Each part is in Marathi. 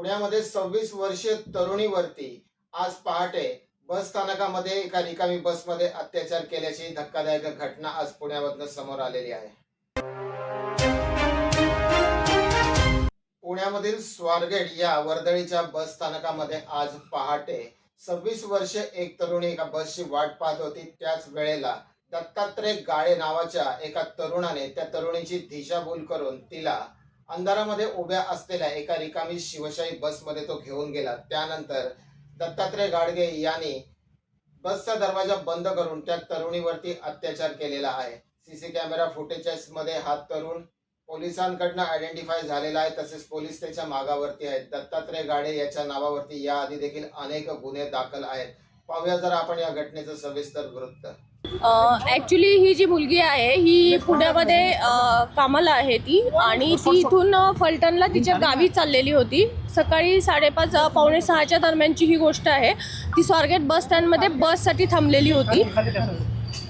पुण्यामध्ये सव्वीस वर्षीय तरुणीवरती आज पहाटे बस स्थानकामध्ये एका रिकामी बसमध्ये अत्याचार केल्याची धक्कादायक घटना आज पुण्यामधनं समोर आलेली आहे. पुण्यामधील स्वारगेट या वर्दळीच्या बस स्थानकामध्ये आज पहाटे सव्वीस वर्ष एक तरुणी एका बसची वाट पाहत होती. त्याच वेळेला दत्तात्रय गाळे नावाच्या एका तरुणाने त्या तरुणीची दिशाभूल करून तिला अंधारामध्ये उभ्या असलेल्या एका रिकामी शिवशाही बसमध्ये तो घेऊन गेला. त्यानंतर दत्तात्रय गाडगे यांनी बसचा दरवाजा बंद करून त्या तरुणीवरती अत्याचार केलेला आहे. सीसी कॅमेरा फुटेजेस मध्ये हा तरुण पोलिसांकडनं आयडेंटिफाय झालेला आहे. तसेच पोलीस त्याच्या मागावरती आहेत. दत्तात्रय गाडे याच्या नावावरती याआधी देखील अनेक गुन्हे दाखल आहेत. पाहूया जर आपण या घटनेचं सविस्तर वृत्त. ॲक्च्युली ही जी मुलगी आहे ही पुण्यामध्ये कामाला आहे ती. आणि ती इथून फलटणला तिच्या गावी चाललेली होती. सकाळी साडेपाच पावणे सहाच्या दरम्यानची ही गोष्ट आहे. ती स्वारगेट बस स्टँडमध्ये बससाठी थांबलेली होती.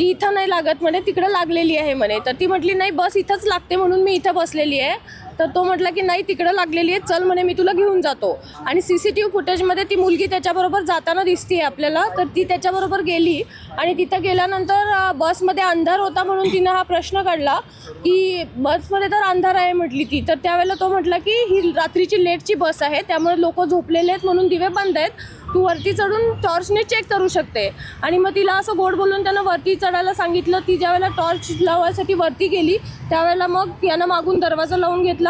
ती इथं नाही लागत म्हणे तिकडं लागलेली आहे म्हणे. तर ती म्हटली नाही बस इथंच लागते म्हणून मी इथं बसलेली आहे. तर तो म्हटला की नाही तिकडं लागलेली आहे चल म्हणे मी तुला घेऊन जातो. आणि सी सी टी व्ही फुटेजमध्ये ती मुलगी त्याच्याबरोबर जाताना दिसते आपल्याला. तर ती त्याच्याबरोबर गेली आणि तिथं गेल्यानंतर बसमध्ये अंधार होता म्हणून तिनं हा प्रश्न काढला की बसमध्ये तर अंधार आहे म्हटली ती. तर त्यावेळेला तो म्हटला की ही रात्रीची लेटची बस आहे त्यामुळे लोक झोपलेले आहेत म्हणून दिवे बंद आहेत. तू वरती चढून टॉर्चने चेक करू शकते. आणि मग तिला असं गोड बोलून त्यानं वरती चढायला सांगितलं. ती ज्यावेळेला टॉर्च लावायसाठी वरती गेली त्यावेळेला मग यानं मागून दरवाजा लावून घेतला.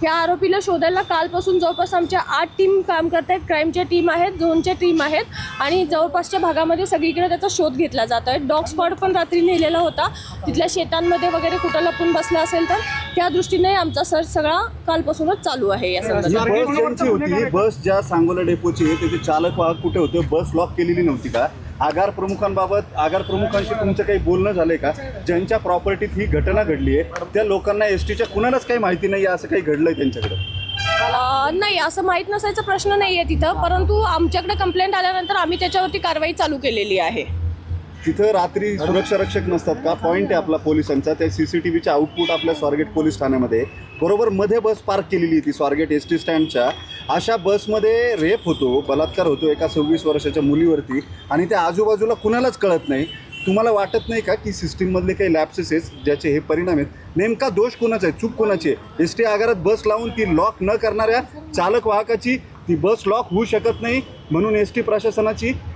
ह्या आरोपीला शोधायला कालपासून जवळपास आमच्या आठ टीम काम करत आहेत. क्राईमच्या टीम आहेत झोनच्या टीम आहेत आणि जवळपासच्या भागामध्ये सगळीकडे त्याचा शोध घेतला जात आहे. डॉग स्पॉट पण रात्री नेलेला होता. तिथल्या शेतांमध्ये वगैरे कुठं लपून बसला असेल तर त्या दृष्टीने आमचा सर्च सगळा कालपासूनच चालू आहे या संदर्भात. बस होती बस ज्या सांगोला डेपोची त्याचे चालक वाहक कुठे होते? बस लॉक केलेली नव्हती का? आगार प्रमुखांबाबत आगार प्रमुखांशी तुमचं काही बोलणं झालंय का? ज्यांच्या प्रॉपर्टीत ही घटना घडली आहे त्या लोकांना एस टीच्या कुणालाच काही माहिती नाही असं काही घडलंय त्यांच्याकडे? नाही असं माहीत नसायचा प्रश्न नाही आहे तिथं परंतु आमच्याकडे कंप्लेंट आल्यानंतर आम्ही त्याच्यावरती कारवाई चालू केलेली आहे. तिथं रात्री सुरक्षा रक्षक नसतात का? पॉईंट आहे आपला पोलिसांचा. त्या सी सी टी व्हीच्या आउटपुट आपल्या स्वारगेट पोलीस ठाण्यामध्ये बरोबर मध्ये बस पार्क केलेली ती स्वारगेट एस टी स्टँडच्या अशा बसमध्ये रेप होतो बलात्कार होतो एका सव्वीस वर्षाच्या मुलीवरती आणि त्या आजूबाजूला कुणालाच कळत नाही. तुम्हाला वाटत नाही का की सिस्टीममधले काही लॅप्सेस आहेत ज्याचे हे परिणाम आहेत? नेमका दोष कोणाचा आहे? चूक कोणाची आहे? एस टी आगारात बस लावून ती लॉक न करणाऱ्या चालक वाहकाची ती बस लॉक होऊ शकत नाही म्हणून एस टी प्रशासनाची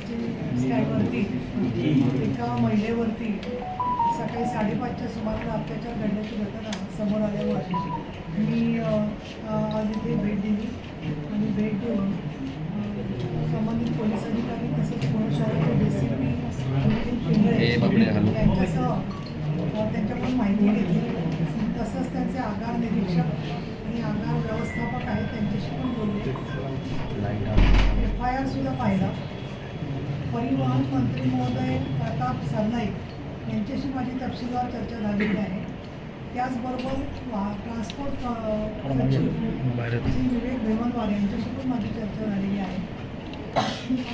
टी स्टँडवरती एका महिलेवरती. सकाळी साडेपाचच्या सुमाराला अत्याचार घडल्याची घटना समोर आल्यावर मी आज इथे भेट दिली आणि भेट देऊन संबंधित पोलीस अधिकारी तसंच पुणे शहराचे डी सी पी यांच्यासह त्यांच्याकडून माहिती घेतली. तसंच त्यांचे आगार निरीक्षक आणि आगार व्यवस्थापक आहेत त्यांच्याशी पण बोलले. एफ आय आरसुद्धा पाहिला. परिवहन मंत्री महोदय प्रताप सरनाईक यांच्याशी माझी तपशीलवार चर्चा झालेली आहे. त्याचबरोबर ट्रान्सपोर्ट सचिव श्री विवेक भेवनवार यांच्याशी पण माझी चर्चा झालेली आहे.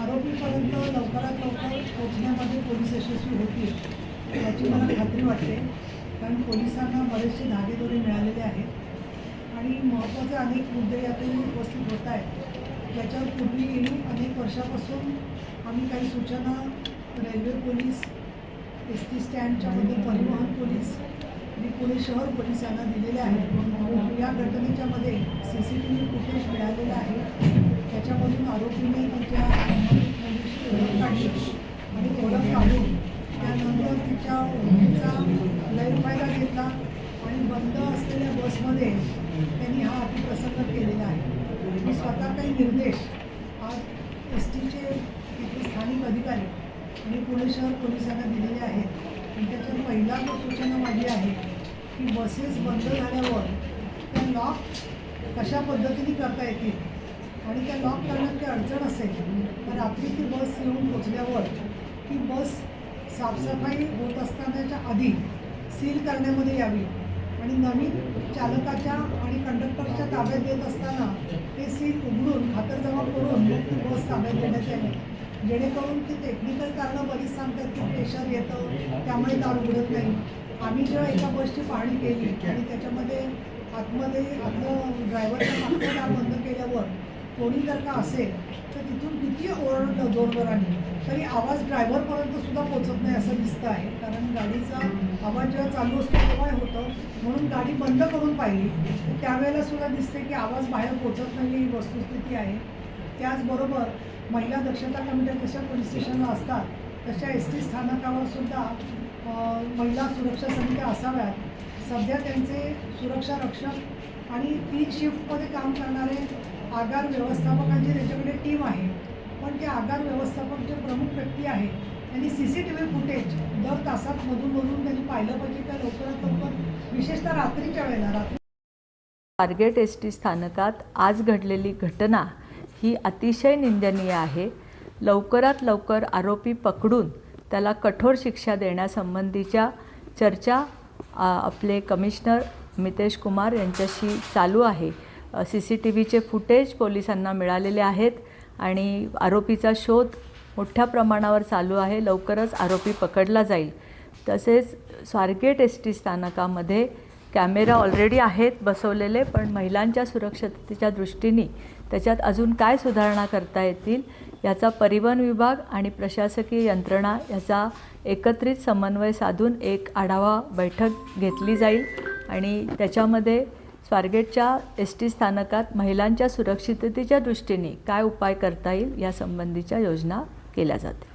आरोपीपर्यंत लवकरात लवकर पोहोचण्यामध्ये पोलीस यशस्वी होतील याची मला खात्री वाटते कारण पोलिसांना बरेचसे धागेदोरे मिळालेले आहेत. आणि महत्त्वाचे अनेक मुद्दे यातून उपस्थित होत आहेत. त्याच्यावर पूर्वी अनेक वर्षापासून आम्ही काही सूचना रेल्वे पोलीस एस टी स्टँडच्यामध्ये परिवहन पोलीस आणि पुणे शहर पोलीस यांना दिलेल्या आहेत. या घटनेच्यामध्ये C C T V footage मिळालेलं आहे. त्याच्यामधून आरोपीने त्यांच्या काढली आणि ओळख काढून त्यानंतर तिच्या ओळखीचा गैरफायदा घेतला आणि बंद असलेल्या बसमध्ये त्यांनी हा अतिप्रसंग केलेला आहे. मी स्वतः काही निर्देश आज एस टीचे तिथे स्थानिक अधिकारी आणि पुणे शहर पोलिसांना दिलेले आहेत. आणि त्याच्यात पहिला जो सूचना माझी आहे की बसेस बंद झाल्यावर त्या लॉक कशा पद्धतीने करता येतील? आणि त्या लॉक करण्यात काही अडचण असेल तर रात्री ती बस येऊन पोचल्यावर ती बस साफसफाई होत असतानाच्या आधी सील करण्यामध्ये यावी. आणि नवीन चालकाच्या आणि कंडक्टरच्या ताब्यात देत असताना ते सीट उघडून खातरजमा करून बस ताब्यात देण्यात आली जेणेकरून ती टेक्निकल कारणं बरीच सांगतात की प्रेशर येतं त्यामुळे दार उघडत नाही. आम्ही जेव्हा एका बसची पाहणी केली आणि त्याच्यामध्ये आतमध्ये आपलं ड्रायव्हरच्या मागचा दार बंद केल्यावर कोणी जर का असेल तर तिथून किती ओरडलं जोरजोराने तरी आवाज ड्रायव्हरपर्यंत सुद्धा पोचत नाही असं दिसतं आहे. कारण गाडीचा आवाज जेव्हा चालू असतो तेव्हा होतं. म्हणून गाडी बंद करून पाहिली. तर त्यावेळेला सुद्धा दिसते की आवाज बाहेर पोचत नाही ही वस्तुस्थिती आहे. त्याचबरोबर महिला दक्षता कमिट्या जशा पोलीस स्टेशनला असतात तशा एस टी स्थानकावर सुद्धा महिला सुरक्षा समित्या असाव्यात. सध्या त्यांचे सुरक्षा रक्षक आणि तीन शिफ्टमध्ये काम करणारे आगार व्यवस्थापकांची त्यांच्याकडे टीम आहे. पण ते आगार व्यवस्थापक जे प्रमुख व्यक्ती आहेत. त्यांनी C C T V footage दर तासात मधून मधून त्यांनी पाहिलं पाहिजे त्या लवकरात लवकर. विशेषतः रात्रीच्या वेळेला रात्री स्वारगेट एस टी स्थानकात आज घडलेली घटना ही अतिशय निंदनीय आहे. लवकरात लवकर आरोपी पकडून त्याला कठोर शिक्षा देण्यासंबंधीच्या चर्चा आपले कमिशनर मितेश कुमार यांच्याशी चालू आहे. सी सी टी व्हीचे फुटेज पोलिसांना मिळालेले आहेत आणि आरोपीचा शोध मोठ्या प्रमाणावर चालू आहे. लवकरच आरोपी पकडला जाईल. तसेच स्वारगेट एस टी स्थानकामध्ये कॅमेरा ऑलरेडी आहेत बसवलेले पण महिलांच्या सुरक्षिततेच्या दृष्टीने त्याच्यात अजून काय सुधारणा करता येतील याचा परिवहन विभाग आणि प्रशासकीय यंत्रणा याचा एकत्रित समन्वय साधून एक आढावा बैठक घेतली जाईल. आणि त्याच्यामध्ये स्वारगेटच्या एस टी स्थानकात महिलांच्या सुरक्षिततेच्या दृष्टीने काय उपाय करता येईल यासंबंधीच्या योजना केल्या जाते